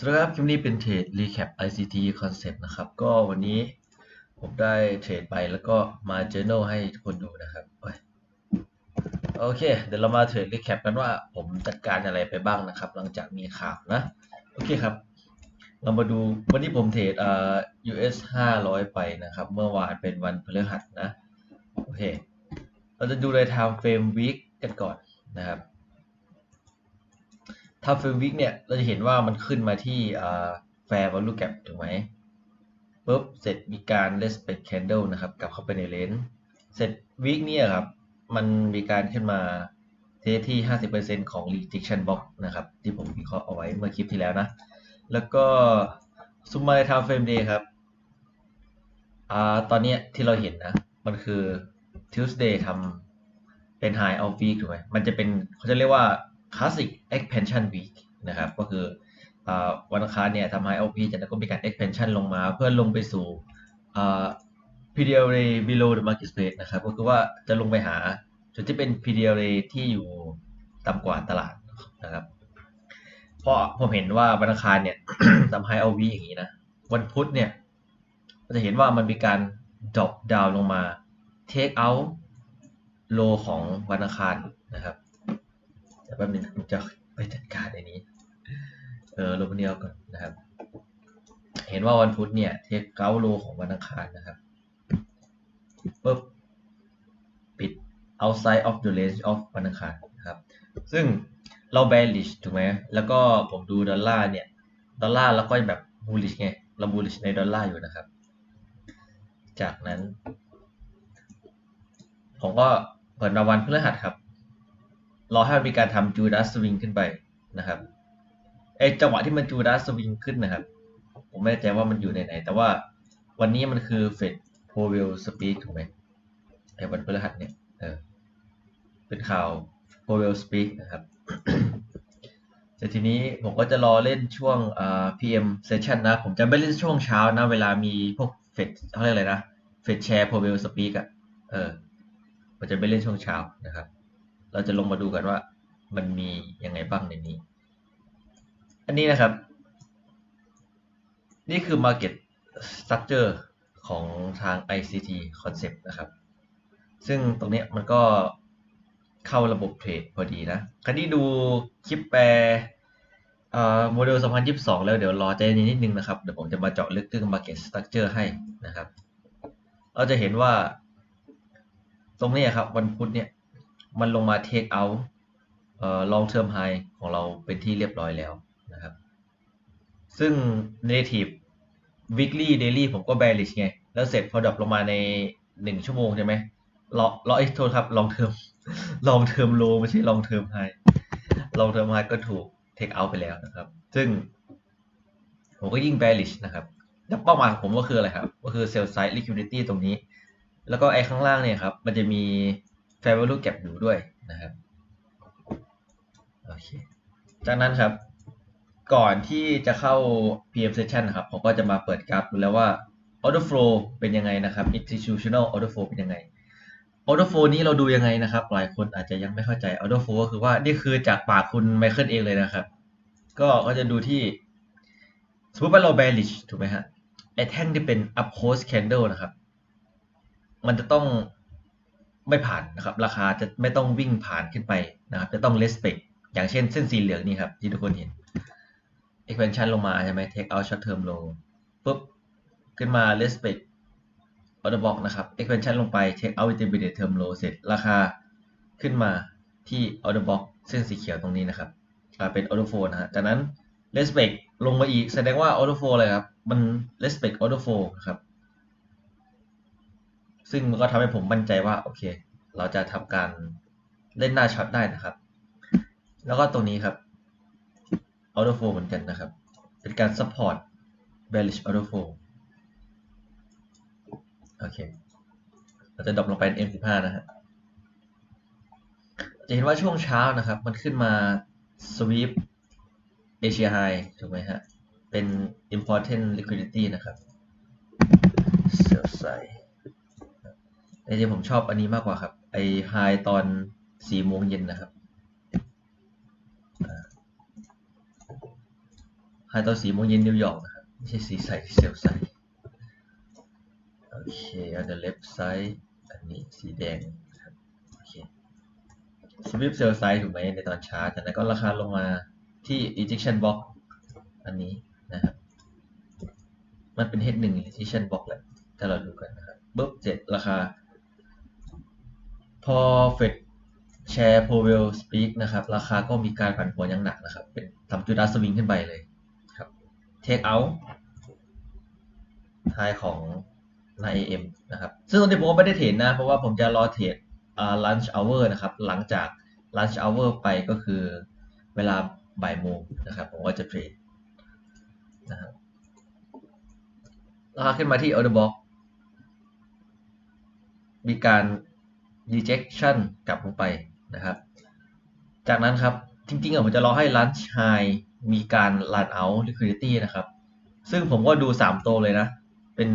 สวัสดีครับ คลิปนี้เป็นเทรด recap ICT concept นะครับ ก็วันนี้ผมได้เทรดไปแล้วก็มา journal ให้ทุกคนดูนะครับ โอเค เดี๋ยวเรามาเทรด recap กันว่าผมจัดการอะไรไปบ้างนะครับ หลังจากมีข่าวนะ โอเคครับ เรามาดูวันนี้ผมเทรดอ่อ US 500 ไปนะครับ เมื่อวานเป็นวันพฤหัสนะ โอเค เราจะดูใน time frame week กันก่อนนะครับ ถ้าเฟรมวิกเนี่ยเราจะเห็นว่ามันขึ้นมาที่แฟร์ value gap ถูกไหมปุ๊บเสร็จมีการ respect candle นะครับกลับเข้าไปในเลนส์เสร็จวิกเนี่ยครับมันมีการขึ้นมาเทสที่ 50%ของ rejection box นะครับ ที่ผมวิเคราะห์เอาไว้เมื่อคลิปที่แล้วนะ แล้วก็ซุมมาใน time frame day ครับอ่าตอนนี้ที่เราเห็นนะ มันคือ Tuesday ทำเป็น high of week ถูกไหมมันจะเป็นเขาจะเรียกว่า classic expansion week นะครับก็คืออวันอังคารเนี่ยทำให้ OP จากนั้นก็มีการ expansion ลงมาเพื่อลงไปสู่ PDLA below the market space นะครับก็คือว่าจะลงไปหาจุดที่เป็น PDLA ที่อยู่ต่ำกว่าตลาดนะครับเพราะผมเห็นว่าวันอังคารเนี่ยทำให้ OP อย่างนี้นะวันพุธเนี่ยเราจะเห็นว่ามันมีการ drop down ลงมา take out low ของวันอังคารนะครับ แป๊บนึงผมจะไปจัดการในนี้ เออลบเนียวก่อนนะครับ เห็นว่าวันพุธเนี่ย เทคเก้าโลของวันอังคารนะครับปุ๊บปิด outside of the range of วันอังคารนะครับ ซึ่งเรา bearish ถูกไหม แล้วก็ผมดูดอลลาร์เนี่ย ดอลลาร์แล้วก็แบบ bullish ไง เรา bullish ในดอลลาร์อยู่นะครับ จากนั้น ผมก็เปิดมาวันพฤหัสครับ รอให้มันมีการทำจูดัสสวิงขึ้นไปนะครับไอจังหวะที่มันจูดัสสวิงขึ้นนะครับ ผมไม่แน่ใจว่ามันอยู่ในไหน แต่ว่าวันนี้มันคือเฟดโพเวลสปีกถูกไหมไอวันพฤหัสเนี่ยเออเป็นข่าวโพเวลสปีกนะครับแต่ทีนี้ผมก็จะรอเล่นช่วงอ่า PM session นะ ผมจะไม่เล่นช่วงเช้านะ เวลามีพวกเฟดเขาเรียกอะไรนะเฟดแชร์โพเวลสปีกอะเออผมจะไม่เล่นช่วงเช้านะครับ เราจะลงมาดูกันว่ามันมียังไงบ้างในนี้ อันนี้นะครับ นี่คือ Market Structure ของทาง ICT Concept นะครับ ซึ่งตรงนี้มันก็เข้าระบบเทรดพอดีนะคราวนี้ดูคลิปแปลโมเดล 2022 แล้วเดี๋ยวรอใจเย็นนิดนึงนะครับ เดี๋ยวผมจะมาเจาะลึกเรื่อง Market Structure ให้นะครับ เราจะเห็นว่า ตรงนี้ครับวันพุธเนี่ย มันลงมา take out เอ่อ long term high ของเราเป็นที่เรียบร้อยแล้วนะครับ ซึ่ง native weekly daily ผมก็ bearish ไง แล้วเสร็จพอดรอปลงมาใน 1 ชั่วโมงใช่ไหมรอรอไอ้โทษครับ long term long term low ไม่ใช่ long term high long term high ก็ถูก take out ไปแล้วนะครับ ซึ่ง ผมก็ยิ่ง bearish นะครับแล้วเป้าหมายของผมก็คืออะไรครับ ก็คือ sell side liquidity ตรงนี้ แล้วก็ไอ้ข้างล่างเนี่ยครับ มันจะมี fair value gap อยู่ด้วยนะครับโอเคจากนั้นครับ ก่อนที่จะเข้า PM session นะครับผมก็จะมาเปิดกราฟดูแล้วว่า order flow เป็นยังไงนะครับ institutional order flow เป็นยังไง order flow นี้เราดูยังไงนะครับ หลายคนอาจจะยังไม่เข้าใจ order flow ก็คือว่านี่คือจากปากคุณไมเคิลเองเลยนะครับ ก็ก็จะดูที่สมมติว่าเรา bearish ถูกไหมฮะไอแท่งที่เป็น up close candle นะครับ มันจะต้อง ไม่ผ่านนะครับ ราคาจะไม่ต้องวิ่งผ่านขึ้นไปนะครับ จะต้อง respect อย่างเช่นเส้นสีเหลืองนี่ครับ ที่ทุกคนเห็น expansion ลงมาใช่ไหม take out short term low ปุ๊บ ขึ้นมา respect order block นะครับ expansion ลงไป take out intermediate term low เสร็จ ราคาขึ้นมาที่ order block เส้นสีเขียวตรงนี้นะครับเป็น order flow นะฮะ จากนั้น respect ลงมาอีก แสดงว่า order flow อะไรครับ มัน respect order flow ครับ ซึ่งมันก็ทำให้ผมมั่นใจว่าโอเค เราจะทำการเล่นหน้าช็อตได้นะครับ แล้วก็ตรงนี้ครับ auto flow เหมือนกันนะครับ เป็นการ support bearish auto flow โอเค เราจะดรอปลงไป M15 นะฮะจะเห็นว่าช่วงเช้านะครับ มันขึ้นมา sweep Asia High ถูกไหมฮะ เป็น important liquidity นะครับ sell side แต่ จริงผมชอบอันนี้มากกว่าครับ ไอ high ตอน4โมงเย็นนะครับไฮตอนสี่โมงเย็นนิวยอร์กนะครับไม่ใช่สีใสที่เซลใสโอเคอันเดอร์เลฟไซด์อันนี้สีแดงครับโอเคสวิปเซลไซด์ถูกไหมในตอนเช้าจากนั้นก็ราคาลงมาที่ ejection box อันนี้นะครับ มันเป็น head หนึ่ง ejection box แหละถ้าเราดูกันนะครับปุ๊บเสร็จราคา พอเฟดแชร์โพเวลสปีกนะครับ ราคาก็มีการผันผวนอย่างหนักนะครับ เป็นทำจุดอัสวิงขึ้นไปเลยครับเทคเอาท์ทายของนายเอ็มนะครับ ซึ่งตอนนี้ผมก็ไม่ได้เทรดนะ เพราะว่าผมจะรอเทรดอ่า lunch hour นะครับ หลังจาก lunch hour ไปก็คือเวลาบ่ายโมงนะครับ ผมก็จะเทรดนะครับราคาขึ้นมาที่ order box มีการ rejection กลับลงไปนะครับ จากนั้นครับ จริงๆอะผมจะรอให้ lunch high มีการ run out liquidity นะครับ ซึ่งผมก็ดู 3 ตัวเลยนะ เป็น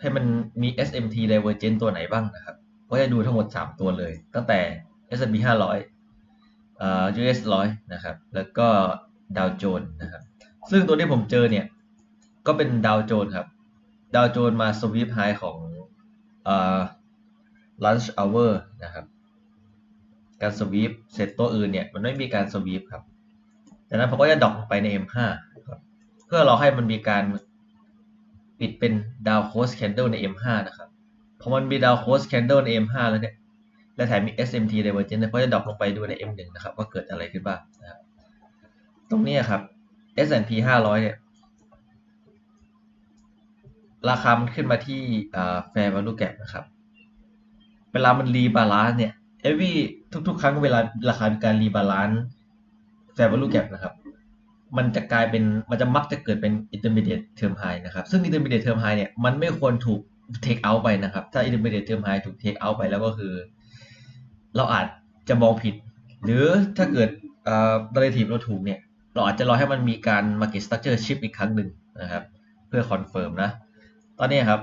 ให้มันมี SMT divergent ตัวไหนบ้างนะครับ ก็จะดูทั้งหมด 3 ตัวเลย ตั้งแต่ S&P 500อ่า US 100 นะครับ แล้วก็ดาวโจนนะครับ ซึ่งตัวที่ผมเจอเนี่ย ก็เป็นดาวโจนครับ ดาวโจนมาสวีปไฮของอ่า lunch hour นะครับ การสวีปเสร็จตัวอื่นเนี่ยมันไม่มีการสวีปครับจากนั้นผมก็จะดอกลงไปใน M5 ครับเพื่อรอให้มันมีการปิดเป็นดาวโคสแคนเดลใน M5 นะครับพอมันมีดาวโคสแคนเดลใน M5 แล้วเนี่ยและแถมมี SMT divergence เนี่ยก็จะดรอปลงไปดูใน M1 นะครับว่าเกิดอะไรขึ้นบ้างนะครับตรงนี้ครับ S&P 500 เนี่ย ราคามันขึ้นมาที่ fair value gap นะครับ เวลามันรีบาลานซ์เนี่ย every ทุก ๆ ครั้งเวลาราคามีการรีบาลานซ์ fair value gap นะครับ มันจะกลายเป็นมันจะมักจะเกิดเป็น intermediate term high นะครับ ซึ่ง intermediate term high เนี่ยมันไม่ควรถูก take out ไปนะครับ ถ้า intermediate term high ถูก take out ไปแล้วก็คือ เราอาจจะมองผิด หรือถ้าเกิดเอ่อ narrative เราถูกเนี่ย เราอาจจะรอให้มันมีการ market structure shift อีกครั้งหนึ่งนะครับ เพื่อ confirm นะ ตอนนี้ครับ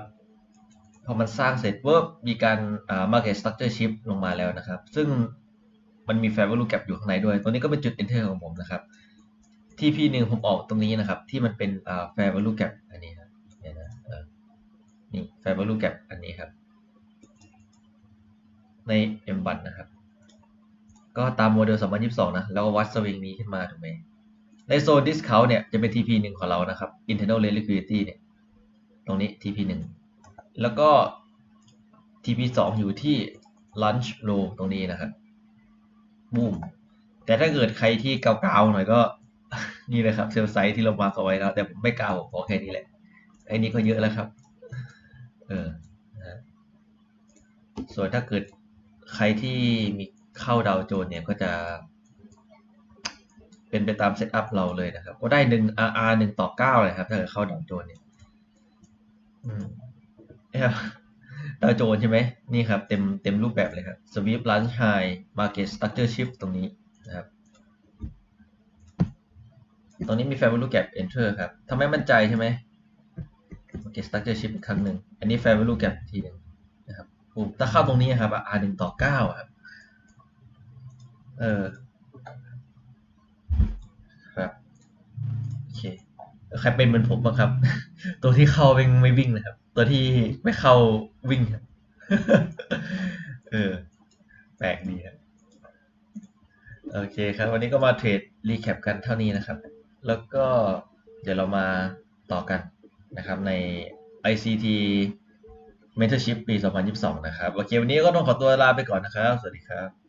อมันสร้างเสร็จปุ๊บมีการอ่า market structure shift ลงมาแล้วนะครับ ซึ่งมันมี fair value gap อยู่ข้างในด้วย ตัวนี้ก็เป็นจุด enter ของผมนะครับ TP หนึ่งผมออกตรงนี้นะครับ ที่มันเป็นอ่า fair value gap อันนี้ครับนี่นะนี่ fair value gap อันนี้ครับ ใน M1 นะครับ ก็ตามโมเดล 2022 นะ แล้วก็วัดสวิงนี้ขึ้นมาถูกไหมในโซน discount เนี่ยจะเป็น TP 1ของเรานะครับ internal rate liquidity เนี่ย ตรงนี้ TP 1 แล้วก็ TP 2 อยู่ที่ lunch low ตรงนี้นะครับบูมแต่ถ้าเกิดใครที่เกาๆหน่อยก็ นี่เลยครับเซลไซต์ที่เรามาเอาไว้แล้วแต่ผมไม่กาวผมขอแค่นี้แหละไอ้นี้ก็เยอะแล้วครับ เออนะฮะส่วนถ้าเกิดใครที่มีเข้าดาวโจนเนี่ยก็จะ เป็นไปตามเซตอัพเราเลยนะครับ ก็ได้หนึ่ง RR หนึ่งต่อเก้าเลยครับ ถ้าเกิดเข้าดาวโจนเนี่ย อืม นะครับดาวโจนใช่ไหมนี่ครับ เต็มเต็มรูปแบบเลยครับ Sweep Lunch High Market Structure Shift ตรงนี้นะครับตรงนี้มี Fair Value Gap Enter ครับทำให้มั่นใจใช่ไหม Market Structure Shift อีกครั้งหนึ่ง อันนี้ Fair Value Gap ทีหนึ่งนะครับปุ๊บถ้าเข้าตรงนี้ครับ R หนึ่งต่อเก้าครับ เออครับโอเคใครเป็นเหมือนผมบ้างครับ ตัวที่เข้าวิ่งไม่วิ่งนะครับ ตัวที่ไม่เข้าวิ่งเออแปลกดีครับโอเคครับ วันนี้ก็มาเทรดรีแคปกันเท่านี้นะครับ แล้วก็เดี๋ยวเรามาต่อกันนะครับใน ICT Mentorship ปี 2022 นะครับ โอเค วันนี้ก็ต้องขอตัวลาไปก่อนนะครับ สวัสดีครับ